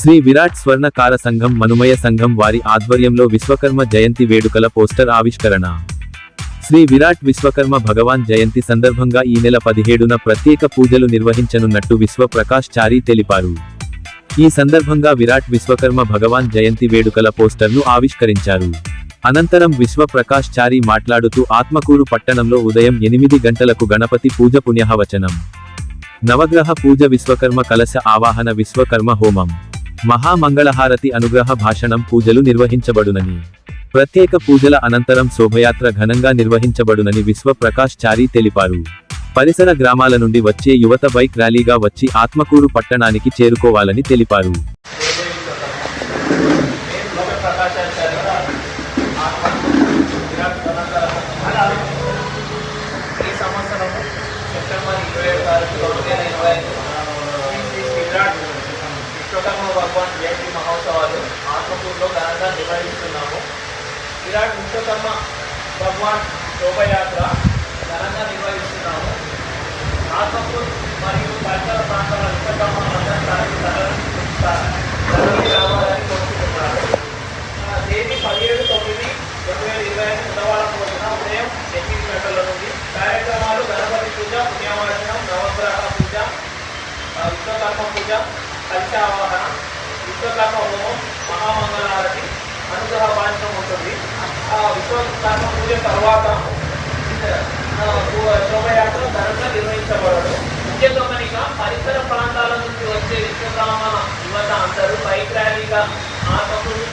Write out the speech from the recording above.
శ్రీ విరాట్ స్వర్ణకార సంఘం మనుమయ సంఘం వారి ఆధ్వర్యంలో విశ్వకర్మ జయంతి వేడుకల పోస్టర్ ఆవిష్కరణ. శ్రీ విరాట్ విశ్వకర్మ భగవాన్ జయంతి సందర్భంగా ఈ నెల పదిహేడున ప్రత్యేక పూజలు నిర్వహించనున్నట్టు విశ్వ ప్రకాష్ చారి తెలిపారు. ఈ సందర్భంగా విరాట్ విశ్వకర్మ భగవాన్ జయంతి వేడుకల పోస్టర్ను ఆవిష్కరించారు. అనంతరం విశ్వ ప్రకాష్ చారి మాట్లాడుతూ ఆత్మకూరు పట్టణంలో ఉదయం ఎనిమిది గంటలకు గణపతి పూజ పుణ్యహవచనం. నవగ్రహ పూజ విశ్వకర్మ కలశ ఆవాహన విశ్వకర్మ హోమం. మహామంగళహారతి అనుగ్రహ భాషణం పూజలు నిర్వహించబడునని. ప్రత్యేక పూజల అనంతరం శోభయాత్ర ఘనంగా నిర్వహించబడునని విశ్వ ప్రకాష్ చారి తెలిపారు. పరిసర గ్రామాల నుండి వచ్చే యువత బైక్ ర్యాలీగా వచ్చి ఆత్మకూరు పట్టణానికి చేరుకోవాలని తెలిపారు. ఈ సంవత్సరం సెప్టెంబర్ ఇరవై తారీఖు రెండు వేల ఇరవై ఐదు శ్రీ శ్రీ విరాట్ విశ్వకర్మ భగవాన్ జయంతి మహోత్సవాలు ఆత్మకూరులో ఘనంగా నిర్వహిస్తున్నాము. విరాట్ విశ్వకర్మ భగవాన్ శోభయాత్ర ఘనంగా నిర్వహిస్తున్నాము. ఆత్మకూరు మరియు పరిసర ప్రాంతాల విశ్వకర్మ అందరూ తరలి రావాలని కోరుకుంటున్నారు తేదీ పదిహేడు తొమ్మిది రెండు వేల ఇరవై ఐదు బుధవారం రోజున ఉదయం ఎనిమిది గంటల నుండి కార్యక్రమాలు గణపతి పూజ పుణ్యవాచనం నవగ్రహ పూజ విశ్వకర్మ పూజ కలిశావాహన విశ్వకర్మ హోమం మహామంగళారతి అనుగ్రహ భాషణం ఉంటుంది. ఆ విశ్వకర్మ పూజ తర్వాత శోభయాత్ర ఘనంగా నిర్వహించబడదు. ముఖ్య గమనిక పరిసర ప్రాంతాల నుంచి వచ్చే విశ్వకర్మ యువత అందరూ బైక్ ర్యాలీగా ఆత్మకూరు